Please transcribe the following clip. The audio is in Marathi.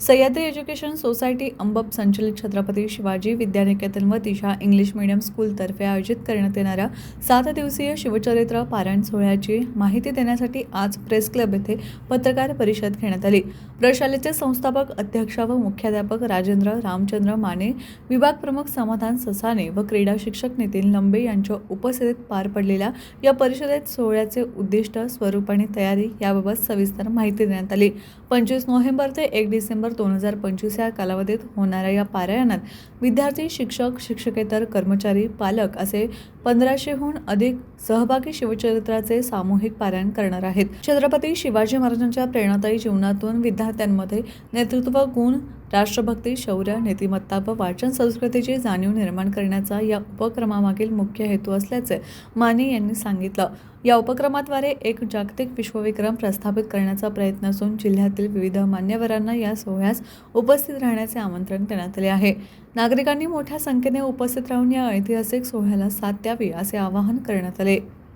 सह्याद्री एज्युकेशन सोसायटी अंबप संचलित छत्रपती शिवाजी विद्यानिकेतन व दिशा इंग्लिश मीडियम स्कूलतर्फे आयोजित करण्यात येणाऱ्या सात दिवसीय शिवचरित्र पारायण सोहळ्याची माहिती देण्यासाठी आज प्रेस क्लब येथे पत्रकार परिषद घेण्यात आली. प्रशालेचे संस्थापक अध्यक्ष व मुख्याध्यापक राजेंद्र रामचंद्र माने विभाग प्रमुख समाधान ससाने व क्रीडा शिक्षक नितीन लंबे यांच्या उपस्थितीत पार पडलेल्या या परिषदेत सोहळ्याचे उद्दिष्ट स्वरूप आणि तयारी याबाबत सविस्तर माहिती देण्यात आली. पंचवीस नोव्हेंबर ते एक डिसेंबर दोन हजार पंचवीस या कालावधीत होणाऱ्या या पारायणात विद्यार्थी शिक्षक शिक्षकेतर कर्मचारी पालक असे पंधराशेहून अधिक सहभागी शिवचरित्राचे सामूहिक पारायण करणार आहेत. छत्रपती शिवाजी महाराजांच्या प्रेरणादायी जीवनातून विद्यार्थ्यांमध्ये नेतृत्व गुण राष्ट्रभक्ती शौर्य नीतिमत्ता व वाचन संस्कृतीची जाणीव निर्माण करण्याचा या उपक्रमामागील मुख्य हेतू असल्याचे माने यांनी सांगितलं. या उपक्रमाद्वारे एक जागतिक विश्वविक्रम प्रस्थापित करण्याचा प्रयत्न असून जिल्ह्यातील विविध मान्यवरांना या सोहळ्यास उपस्थित राहण्याचे आमंत्रण देण्यात आले आहे. नागरिकांनी मोठ्या संख्येने उपस्थित राहून या ऐतिहासिक सोहळ्याला साथ द्यावी असे आवाहन करण्यात आले.